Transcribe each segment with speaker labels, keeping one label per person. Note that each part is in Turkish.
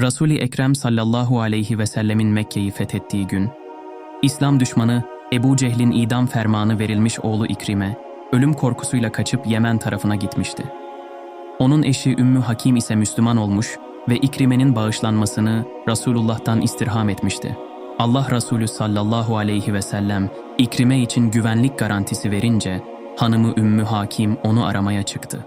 Speaker 1: Resul-i Ekrem sallallahu aleyhi ve sellemin Mekke'yi fethettiği gün, İslam düşmanı Ebu Cehil'in idam fermanı verilmiş oğlu İkrime, ölüm korkusuyla kaçıp Yemen tarafına gitmişti. Onun eşi Ümmü Hakim ise Müslüman olmuş ve İkrime'nin bağışlanmasını Resulullah'tan istirham etmişti. Allah Resulü sallallahu aleyhi ve sellem İkrime için güvenlik garantisi verince hanımı Ümmü Hakim onu aramaya çıktı.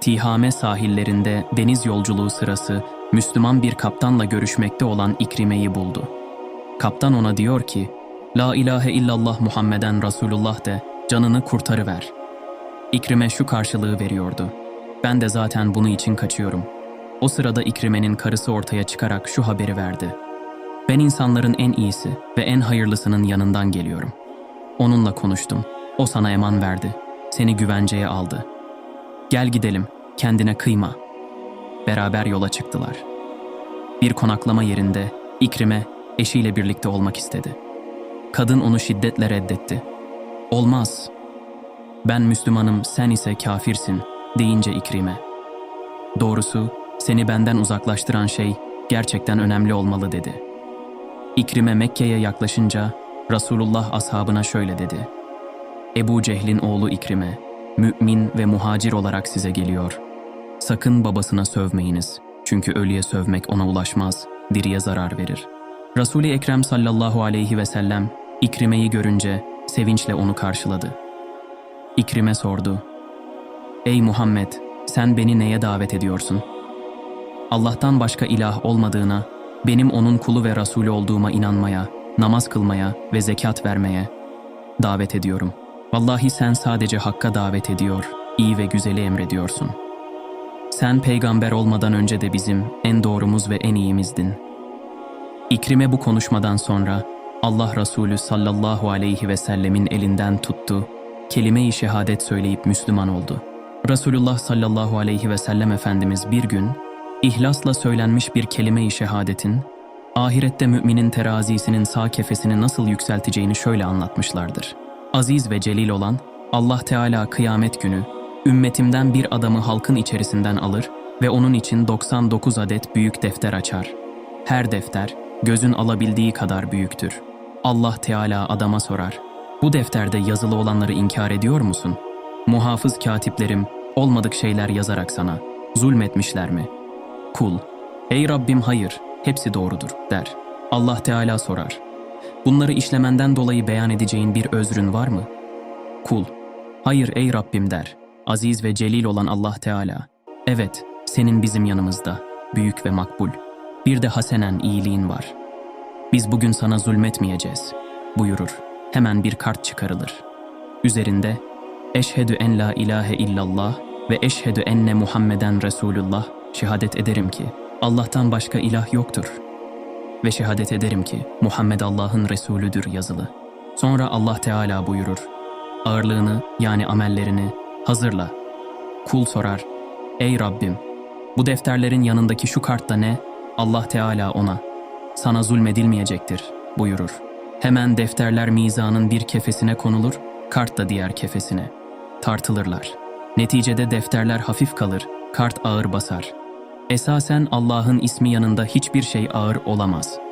Speaker 1: Tihame sahillerinde deniz yolculuğu sırası Müslüman bir kaptanla görüşmekte olan İkrime'yi buldu. Kaptan ona diyor ki, La ilahe illallah Muhammeden Resulullah de, canını kurtarıver. İkrime şu karşılığı veriyordu. Ben de zaten bunu için kaçıyorum. O sırada İkrime'nin karısı ortaya çıkarak şu haberi verdi. Ben insanların en iyisi ve en hayırlısının yanından geliyorum. Onunla konuştum. O sana eman verdi. Seni güvenceye aldı. Gel gidelim, kendine kıyma. Beraber yola çıktılar. Bir konaklama yerinde İkrime eşiyle birlikte olmak istedi. Kadın onu şiddetle reddetti. Olmaz. Ben Müslümanım, sen ise kafirsin deyince İkrime. Doğrusu seni benden uzaklaştıran şey gerçekten önemli olmalı dedi. İkrime Mekke'ye yaklaşınca Resulullah ashabına şöyle dedi. Ebu Cehil'in oğlu İkrime, mümin ve muhacir olarak size geliyor. Sakın babasına sövmeyiniz. Çünkü ölüye sövmek ona ulaşmaz, diriye zarar verir. Resul-i Ekrem sallallahu aleyhi ve sellem İkrime'yi görünce sevinçle onu karşıladı. İkrime sordu. Ey Muhammed, sen beni neye davet ediyorsun? Allah'tan başka ilah olmadığına, benim onun kulu ve Resulü olduğuma inanmaya, namaz kılmaya ve zekat vermeye davet ediyorum. Vallahi sen sadece hakka davet ediyor, iyi ve güzeli emrediyorsun. Sen peygamber olmadan önce de bizim en doğrumuz ve en iyimizdin. İkrime bu konuşmadan sonra Allah Resulü sallallahu aleyhi ve sellemin elinden tuttu, kelime-i şehadet söyleyip Müslüman oldu. Resulullah sallallahu aleyhi ve sellem Efendimiz bir gün, ihlasla söylenmiş bir kelime-i şehadetin, ahirette müminin terazisinin sağ kefesini nasıl yükselteceğini şöyle anlatmışlardır. Aziz ve celil olan Allah Teala kıyamet günü, ümmetimden bir adamı halkın içerisinden alır ve onun için 99 adet büyük defter açar. Her defter, gözün alabildiği kadar büyüktür. Allah Teala adama sorar, bu defterde yazılı olanları inkar ediyor musun? Muhafız katiplerim, olmadık şeyler yazarak sana, zulmetmişler mi? Kul, ey Rabbim hayır, hepsi doğrudur, der. Allah Teala sorar, bunları işlemenden dolayı beyan edeceğin bir özrün var mı? Kul, hayır ey Rabbim der. Aziz ve celil olan Allah Teala, evet, senin bizim yanımızda, büyük ve makbul. Bir de hasenen iyiliğin var. Biz bugün sana zulmetmeyeceğiz, buyurur. Hemen bir kart çıkarılır. Üzerinde, Eşhedü en la ilahe illallah ve eşhedü enne Muhammeden Resulullah şehadet ederim ki Allah'tan başka ilah yoktur. Ve şehadet ederim ki Muhammed Allah'ın Resulüdür yazılı. Sonra Allah Teala buyurur. Ağırlığını yani amellerini hazırla. Kul sorar. Ey Rabbim bu defterlerin yanındaki şu kartta ne? Allah Teala ona. Sana zulmedilmeyecektir buyurur. Hemen defterler mizanın bir kefesine konulur, kart da diğer kefesine. Tartılırlar. Neticede defterler hafif kalır, kart ağır basar. Esasen Allah'ın ismi yanında hiçbir şey ağır olamaz.''